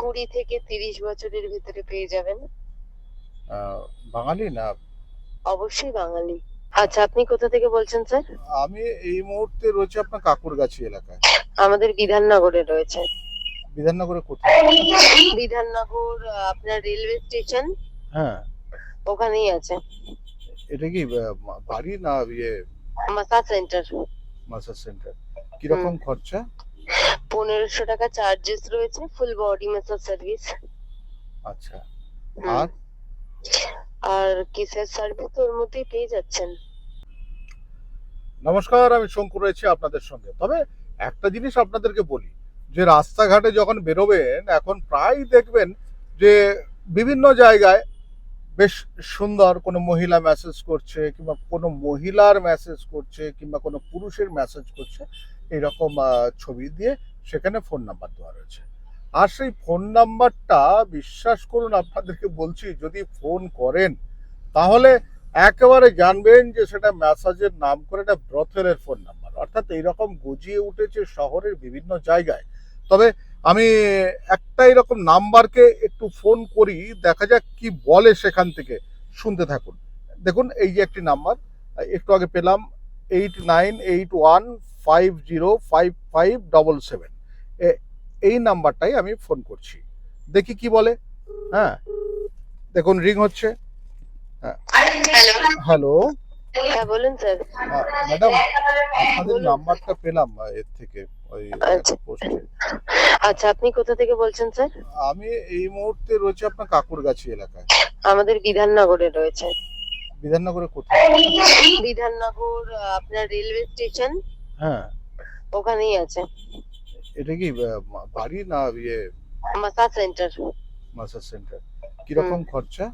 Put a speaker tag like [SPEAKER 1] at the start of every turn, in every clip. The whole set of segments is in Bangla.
[SPEAKER 1] কুড়ি থেকে তিরিশ বছরের ভিতরে পেয়ে যাবেন।
[SPEAKER 2] বাঙালি না?
[SPEAKER 1] অবশ্যই বাঙালি। আচ্ছা আপনি কোথা থেকে বলছেন স্যার?
[SPEAKER 2] আমি এই মুহূর্তে রয়েছে আপনার কাকুরগাছি এলাকায়।
[SPEAKER 1] আমাদের বিধাননগরে রয়েছে।
[SPEAKER 2] বিধাননগরে কোথায়?
[SPEAKER 1] বিধাননগর আপনার রেলওয়ে স্টেশন?
[SPEAKER 2] হ্যাঁ।
[SPEAKER 1] ওখানেই আছে।
[SPEAKER 2] এটা কি বাড়ি না ইয়ে?
[SPEAKER 1] Massage centre.
[SPEAKER 2] Massage centre. কীরকম খরচা?
[SPEAKER 1] পনেরোশো টাকা চার্জেস রয়েছে ফুল বডি ম্যাসাজ সার্ভিস
[SPEAKER 2] আচ্ছা। আর?
[SPEAKER 1] আর কিসের সার্ভিস ওর মধ্যেই পেয়ে যাচ্ছেন।
[SPEAKER 2] নমস্কার আমি শঙ্কর রয়েছি আপনাদের সঙ্গে। তবে একটা জিনিস আপনাদেরকে বলি যে রাস্তাঘাটে যখন বেরোবেন এখন প্রায় দেখবেন যে বিভিন্ন জায়গায় বেশ সুন্দর কোনো মহিলা মেসেজ করছে কিংবা কোনো মহিলার মেসেজ করছে কিংবা কোনো পুরুষের মেসেজ করছে। এরকম ছবি দিয়ে সেখানে ফোন নাম্বার দেওয়া রয়েছে। আর সেই ফোন নাম্বারটা বিশ্বাস করুন, আপনাদেরকে বলছি, যদি ফোন করেন, তাহলে একেবারে জানবেন যে সেটা ম্যাসাজের নাম করে এটা ব্রথেলের ফোন নাম্বার অর্থাৎ এইরকম গজিয়ে উঠেছে শহরের বিভিন্ন জায়গায়। তবে আমি একটা এরকম নাম্বারকে একটু ফোন করি, দেখা যাক কি বলে সেখান থেকে। শুনতে থাকুন। দেখুন, এই যে একটি নাম্বার একটু আগে পেলাম eight nine eight one five zero five five double seven এই নাম্বারটাই আমি ফোন করছি। দেখি কি বলে। হ্যাঁ দেখুন রিং হচ্ছে।
[SPEAKER 1] হ্যালো
[SPEAKER 2] হ্যালো
[SPEAKER 1] হ্যাঁ বলুন স্যার
[SPEAKER 2] ম্যাডাম আপনাদের। নাম্বারটা পেলাম এর থেকে ওই
[SPEAKER 1] আচ্ছা। আচ্ছা আপনি কোথা থেকে বলছেন স্যার
[SPEAKER 2] আমি এই মুহূর্তে রয়েছে আপনার কাকুরগাছি এলাকায়।
[SPEAKER 1] আমাদের বিধাননগরে রয়েছে।
[SPEAKER 2] বিধাননগরে কোথায়?
[SPEAKER 1] বিধাননগর আপনার রেলওয়ে স্টেশন
[SPEAKER 2] হ্যাঁ।
[SPEAKER 1] ওখানেই আছে।
[SPEAKER 2] এটা কি বাড়ি না ইয়ে?
[SPEAKER 1] Massage centre.
[SPEAKER 2] Massage centre. কীরকম খরচা?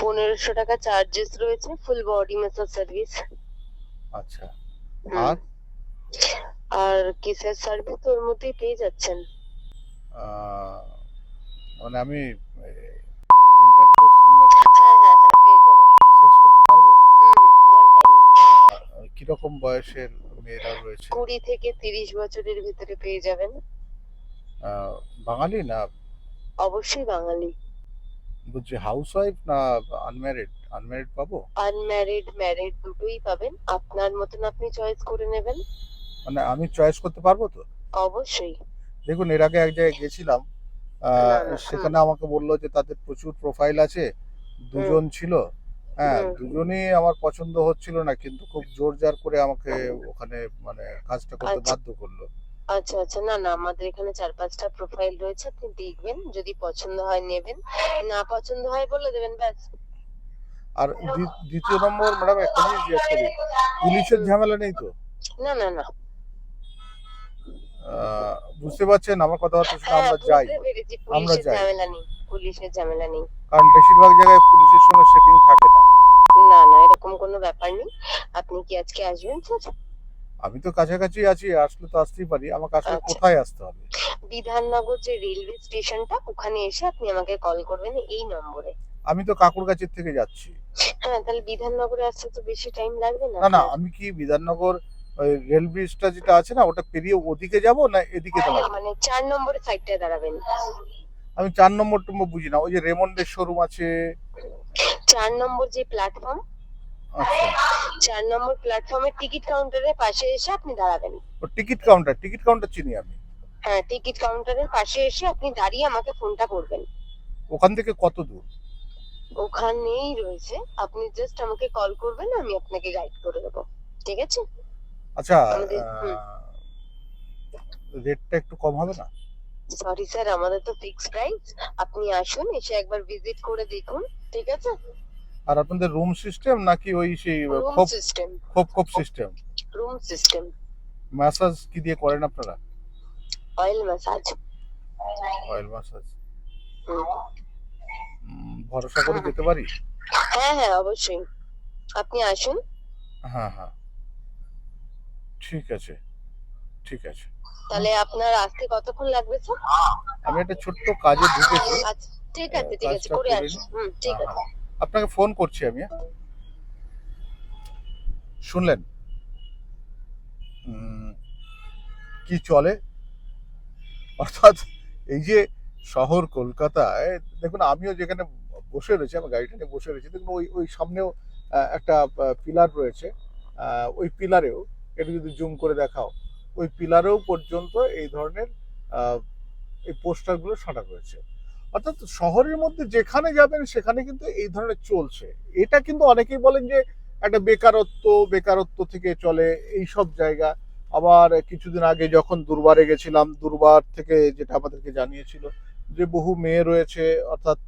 [SPEAKER 1] পনেরোশো টাকা চার্জেস রয়েছে ফুল বডি ম্যাসাজ সার্ভিস।
[SPEAKER 2] আচ্ছা। আর?
[SPEAKER 1] আর কিসের সার্ভিস? ওর মধ্যেই পেয়ে যাচ্ছেন।
[SPEAKER 2] মানে আমি
[SPEAKER 1] হ্যাঁ হ্যাঁ হ্যাঁ
[SPEAKER 2] কীরকম বয়সের মেয়েরা রয়েছে।
[SPEAKER 1] কুড়ি থেকে তিরিশ বছরের ভিতরে পেয়ে যাবেন।
[SPEAKER 2] বাঙালি না?
[SPEAKER 1] অবশ্যই বাঙালি।
[SPEAKER 2] বলছি হাউস ওয়াইফ না আনম্যারিড আনম্যারিড পাবো?
[SPEAKER 1] আনম্যারিড ম্যারিড দুটোই পাবেন। আপনার মতন আপনি চয়েস করে নেবেন।
[SPEAKER 2] মানে আমি চয়েস করতে পারব তো?
[SPEAKER 1] অবশ্যই।
[SPEAKER 2] দেখুন এর আগে এক জায়গায় গেছিলাম
[SPEAKER 1] না, না,
[SPEAKER 2] সেখানে আমাকে বলল যে তাদের প্রচুর প্রোফাইল আছে দুজন ছিল। হ্যাঁ। দুজনেই আমার পছন্দ হচ্ছিল না কিন্তু খুব জোর জার করে আমাকে ওখানে মানে কাজটা করতে
[SPEAKER 1] আচ্ছা।
[SPEAKER 2] বাধ্য করল।
[SPEAKER 1] আচ্ছা আচ্ছা না না আমাদের এখানে চার পাঁচটা প্রোফাইল রয়েছে আপনি দেখবেন যদি পছন্দ হয় নেবেন না পছন্দ হয় বলে দেবেন ব্যাস।
[SPEAKER 2] আর দ্বিতীয় নম্বর ম্যাডাম একটা জিনিস জিজ্ঞেস করি পুলিশের ঝামেলা নেই তো?
[SPEAKER 1] না না না।
[SPEAKER 2] বুঝতে পারছেন আমার কথাবার্তা শুনে
[SPEAKER 1] হ্যাঁ
[SPEAKER 2] আমরা যাই। আমরা যাই।
[SPEAKER 1] ঝামেলা নেই পুলিশের ঝামেলা নেই।
[SPEAKER 2] কারণ বেশিরভাগ জায়গায় পুলিশের সঙ্গে সেটিং থাকে না।
[SPEAKER 1] না না এরকম কোনো ব্যাপার নেই। আপনি কি আজকে আসবেন স্যার?
[SPEAKER 2] আমি তো কাছাকাছি আছি আসলে তো আসতেই পারি। আমাকে আসলে
[SPEAKER 1] আচ্ছা।
[SPEAKER 2] কোথায় আসতে হবে?
[SPEAKER 1] বিধাননগর যে রেলওয়ে স্টেশনটা ওখানে এসে আপনি আমাকে কল করবেন এই নম্বরে।
[SPEAKER 2] আমি তো কাকুরগাছির থেকে যাচ্ছি।
[SPEAKER 1] হ্যাঁ তাহলে বিধাননগরে আসতে তো বেশি টাইম লাগবে না
[SPEAKER 2] না না আমি কি বিধাননগর রেল ব্রিজটা যেটা আছে না ওটা পেরিয়ে ওদিকে যাব না এদিকে দাঁড়াবো
[SPEAKER 1] মানে চার নম্বরের সাইডটায় দাঁড়াবেন।
[SPEAKER 2] আমি চার নম্বর টম্বর বুঝি না ওই যে রেমন্ডের শোরুম আছে
[SPEAKER 1] চার নম্বর যে প্ল্যাটফর্ম
[SPEAKER 2] আচ্ছা।
[SPEAKER 1] চার নম্বর প্ল্যাটফর্মের টিকিট কাউন্টারের পাশে এসে আপনি দাঁড়াবেন।
[SPEAKER 2] ও টিকিট কাউন্টার টিকিট কাউন্টার চিনি আমি।
[SPEAKER 1] হ্যাঁ টিকিট কাউন্টারের পাশে এসে আপনি দাঁড়িয়ে আমাকে ফোনটা করবেন।
[SPEAKER 2] ওখান থেকে কত দূর?
[SPEAKER 1] ওখানেই রয়েছে। আপনি জাস্ট আমাকে কল করবেন আমি আপনাকে গাইড করে দেবো। ঠিক আছে?
[SPEAKER 2] আচ্ছা
[SPEAKER 1] আমাদের- হুম।
[SPEAKER 2] রেটটা একটু কম হবে না?
[SPEAKER 1] সরি স্যার আমাদের তো ফিক্স প্রাইস আপনি আসুন এসে একবার ভিজিট করে দেখুন ঠিক আছে?
[SPEAKER 2] আর আপনাদের রুম সিস্টেম নাকি ওই সেই খোপ
[SPEAKER 1] সিস্টেম
[SPEAKER 2] খোপ খোপ সিস্টেম
[SPEAKER 1] রুম সিস্টেম
[SPEAKER 2] ম্যাসাজ কি দিয়ে করেন আপনারা?
[SPEAKER 1] অয়েল ম্যাসাজ
[SPEAKER 2] অয়েল ম্যাসাজ ভরসা করে যেতে পারি?
[SPEAKER 1] হ্যাঁ হ্যাঁ অবশ্যই। আপনি আসুন।
[SPEAKER 2] হ্যাঁ হ্যাঁ। ঠিক আছে। ঠিক আছে।
[SPEAKER 1] তাহলে আপনার আসতে কতক্ষণ লাগবে স্যার?
[SPEAKER 2] আমি একটা ছোট্ট কাজে ঢুকেছি।
[SPEAKER 1] আচ্ছা ঠিক আছে ঠিক আছে করে আসুন হুম ঠিক আছে।
[SPEAKER 2] আপনাকে ফোন করছি আমি হ্যাঁ? শুনলেন? কি চলে? অর্থাৎ এই যে শহর কলকাতায় দেখুন আমিও যেখানে বসে রয়েছি আমার গাড়িটা নিয়ে বসে রয়েছি দেখুন ওই ওই সামনেও একটা পিলার রয়েছে। আহ, ওই পিলারেও এটা যদি জুম করে দেখাও। ওই পিলারেও পর্যন্ত এই ধরনের এই পোস্টারগুলো সাঁটা রয়েছে অর্থাৎ শহরের মধ্যে যেখানে যাবেন সেখানে কিন্তু এই ধরনের চলছে। এটা কিন্তু অনেকেই বলেন যে একটা বেকারত্ব বেকারত্ব থেকে চলে এই সব জায়গা। আবার কিছুদিন আগে যখন দুর্বারে গেছিলাম, দুর্বার থেকে যেটা আমাদেরকে জানিয়েছিল যে বহু মেয়ে রয়েছে, অর্থাৎ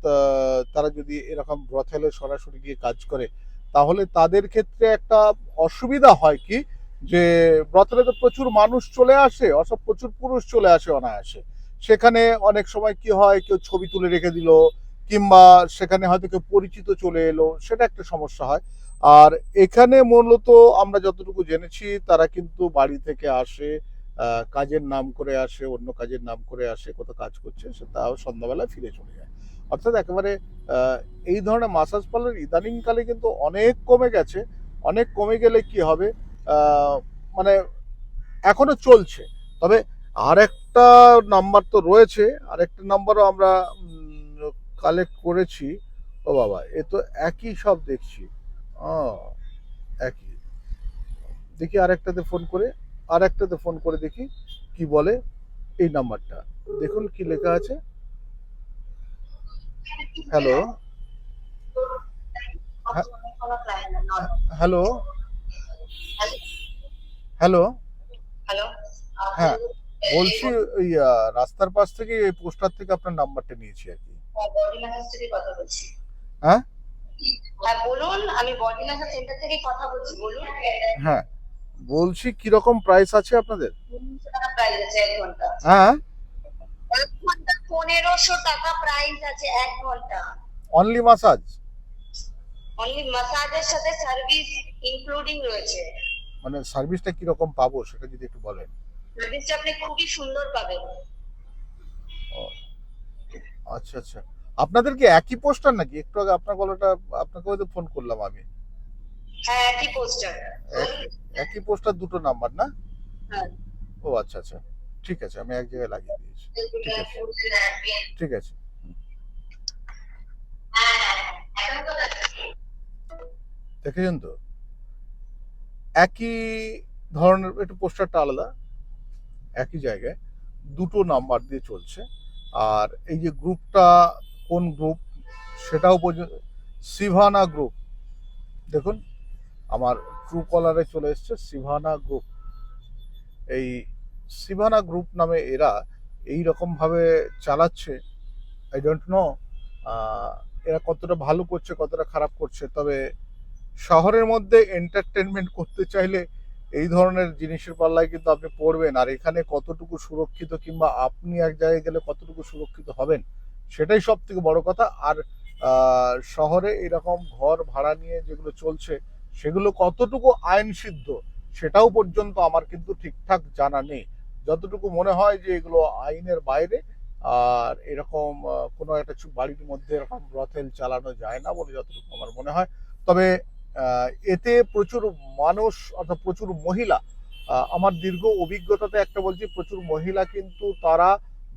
[SPEAKER 2] তারা যদি এরকম ব্রথেলে সরাসরি গিয়ে কাজ করে, তাহলে তাদের ক্ষেত্রে একটা অসুবিধা হয় কি? যে ব্রথেলে তো প্রচুর মানুষ চলে আসে অসব প্রচুর পুরুষ চলে আসে অনায়াসে। সেখানে অনেক সময় কি হয়, কেউ ছবি তুলে রেখে দিল, কিংবা সেখানে হয়তো কেউ পরিচিত চলে এলো, সেটা একটা সমস্যা হয়। আর এখানে মূলত আমরা যতটুকু জেনেছি, তারা কিন্তু বাড়ি থেকে আসে কাজের নাম করে আসে, অন্য কাজের নাম করে আসে, কোথাও কাজ করছে, সে তাও সন্ধ্যাবেলা ফিরে চলে যায়। অর্থাৎ একেবারে এই ধরনের মাসাজ পার্লার ইদানিংকালে কিন্তু অনেক কমে গেছে। অনেক কমে গেলে কি হবে? মানে এখনও চলছে। তবে আর একটা নাম্বার তো রয়েছে আর একটা নাম্বারও আমরা কালেক্ট করেছি। ও বাবা, এ তো একই সব দেখছি। একই। দেখি আরেকটাতে ফোন করে, আরেকটাতে ফোন করে দেখি কি বলে এই নাম্বারটা দেখুন কি লেখা আছে। Hello hello? হ্যালো
[SPEAKER 1] হ্যালো
[SPEAKER 2] হ্যাঁ বলছি ওই রাস্তার পাশ থেকে এই পোস্টার থেকে আপনার নাম্বারটা নিয়েছি আর কি।
[SPEAKER 1] বডি ম্যাসাজ থেকে কথা বলছি।
[SPEAKER 2] হ্যাঁ?
[SPEAKER 1] হ্যাঁ বলুন আমি বডি সেন্টার থেকে কথা বলছি বলুন।
[SPEAKER 2] হ্যাঁ বলছি কীরকম প্রাইস আছে আপনাদের?
[SPEAKER 1] প্রাইস আছে এক ঘণ্টা।
[SPEAKER 2] হ্যাঁ?
[SPEAKER 1] এক ঘণ্টা পনেরোশো টাকা প্রাইস আছে এক ঘণ্টা।
[SPEAKER 2] অনলি মাসাজ
[SPEAKER 1] অনলি মাসাজের সাথে সার্ভিস ইনক্লুডিং রয়েছে।
[SPEAKER 2] মানে সার্ভিসটা কীরকম পাবো সেটা যদি একটু বলেন?
[SPEAKER 1] সার্ভিসটা আপনি খুবই সুন্দর পাবেন।
[SPEAKER 2] আচ্ছা আচ্ছা। আপনাদের কি একই পোস্টার নাকি? একটু আগে আপনার গলাটা আপনাকে হয়তো ফোন করলাম আমি।
[SPEAKER 1] হ্যাঁ একই পোস্টার
[SPEAKER 2] এক- একই পোস্টার দুটো নাম্বার না?
[SPEAKER 1] হ্যাঁ।
[SPEAKER 2] ও আচ্ছা আচ্ছা। ঠিক আছে আমি এক জায়গায় লাগিয়ে দিয়েছি। ঠিক আছে। ঠিক আছে। দেখেছেন তো? একই ধরনের একটু পোস্টারটা আলাদা, একই জায়গায় দুটো নাম্বার দিয়ে চলছে। আর এই যে গ্রুপটা কোন গ্রুপ সেটাও পর্যন্ত, সিভানা গ্রুপ। দেখুন, আমার ট্রু কলারে চলে এসছে সিভানা গ্রুপ। এই সিভানা গ্রুপ নামে এরা এই রকম ভাবে চালাচ্ছে আই ডোন্ট নো এরা কতটা ভালো করছে, কতটা খারাপ করছে, তবে শহরের মধ্যে এন্টারটেনমেন্ট করতে চাইলে এই ধরনের জিনিসের পাল্লায় কিন্তু আপনি পড়বেন। আর এখানে কতটুকু সুরক্ষিত কিংবা আপনি এক জায়গায় গেলে কতটুকু সুরক্ষিত হবেন, সেটাই সব থেকে বড় কথা। আর শহরে এরকম ঘর ভাড়া নিয়ে যেগুলো চলছে, সেগুলো কতটুকু আইন সিদ্ধ সেটাও পর্যন্ত আমার কিন্তু ঠিকঠাক জানা নেই। যতটুকু মনে হয় যে এগুলো আইনের বাইরে, আর এরকম কোনো একটা বাড়ির মধ্যে এরকম ব্রথেল চালানো যায় না বলে যতটুকু আমার মনে হয়। তবে এতে প্রচুর মানুষ অর্থাৎ প্রচুর মহিলা আমার দীর্ঘ অভিজ্ঞতাতে একটা বলছি, প্রচুর মহিলা কিন্তু তারা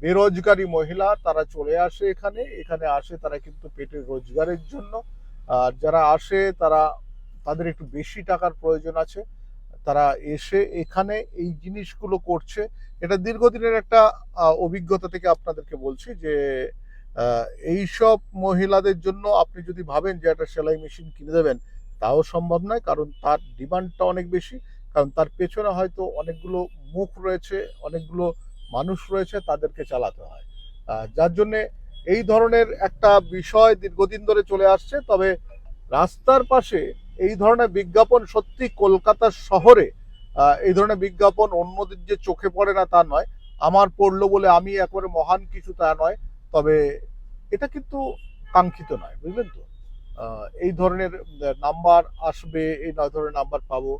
[SPEAKER 2] বেরোজগারী মহিলা, তারা চলে আসে এখানে এখানে আসে তারা কিন্তু পেটের রোজগারের জন্য, আর যারা আসে তারা, তাদের একটু বেশি টাকার প্রয়োজন আছে, তারা এসে এখানে এই জিনিসগুলো করছে। এটা দীর্ঘদিনের একটা অভিজ্ঞতা থেকে আপনাদেরকে বলছি যে এইসব মহিলাদের জন্য আপনি যদি ভাবেন যে একটা সেলাই মেশিন কিনে দেবেন তাও সম্ভব নয়, কারণ তার ডিমান্ডটা অনেক বেশি। কারণ তার পেছনে হয়তো অনেকগুলো মুখ রয়েছে, অনেকগুলো মানুষ রয়েছে, তাদেরকে চালাতে হয়। যার জন্যে এই ধরনের একটা বিষয় দীর্ঘদিন ধরে চলে আসছে। তবে রাস্তার পাশে এই ধরনের বিজ্ঞাপন সত্যি কলকাতা শহরে এই ধরনের বিজ্ঞাপন অন্যদের যে চোখে পড়ে না তা নয়। আমার পড়ল বলে আমি একবারে মহান কিছু তা নয়। তবে এটা কিন্তু কাঙ্ক্ষিত নয়, বুঝলেন তো? এই ধরনের নাম্বার আসবে, এই ধরনের নাম্বার পাবো।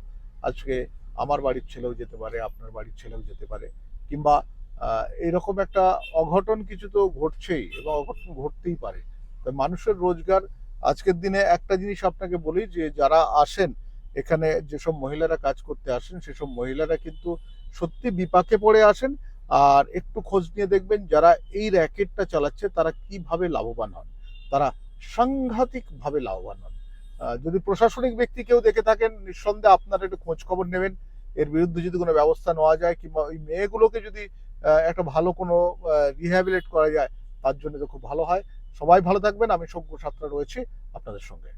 [SPEAKER 2] আজকে আমার বাড়ির ছেলেও যেতে পারে, আপনার বাড়ির ছেলেও যেতে পারে। কিংবা এরকম একটা অঘটন কিছু তো ঘটছেই, এবং অঘটন ঘটতেই পারে। তো মানুষের রোজগার, আজকের দিনে একটা জিনিস আপনাকে বলি যে, যারা আসেন, এখানে যেসব মহিলারা কাজ করতে আসেন, সেসব মহিলারা কিন্তু সত্যি বিপাকে পড়ে আসেন। আর একটু খোঁজ নিয়ে দেখবেন, যারা এই র্যাকেটটা চালাচ্ছে, তারা কীভাবে লাভবান হন। তারা সাংঘাতিকভাবে লাভবান হন। যদি প্রশাসনিক ব্যক্তি কেউ দেখে থাকেন, নিঃসন্দেহে আপনারা একটু খোঁজ খবর নেবেন। এর বিরুদ্ধে যদি কোনো ব্যবস্থা নেওয়া যায়, কিংবা ওই মেয়েগুলোকে যদি একটা ভালো কোনো রিহ্যাবিলেট করা যায়, তার জন্য তো খুব ভালো হয়। সবাই ভালো থাকবেন, আমি শঙ্কু সাত্রা রয়েছি আপনাদের সঙ্গে।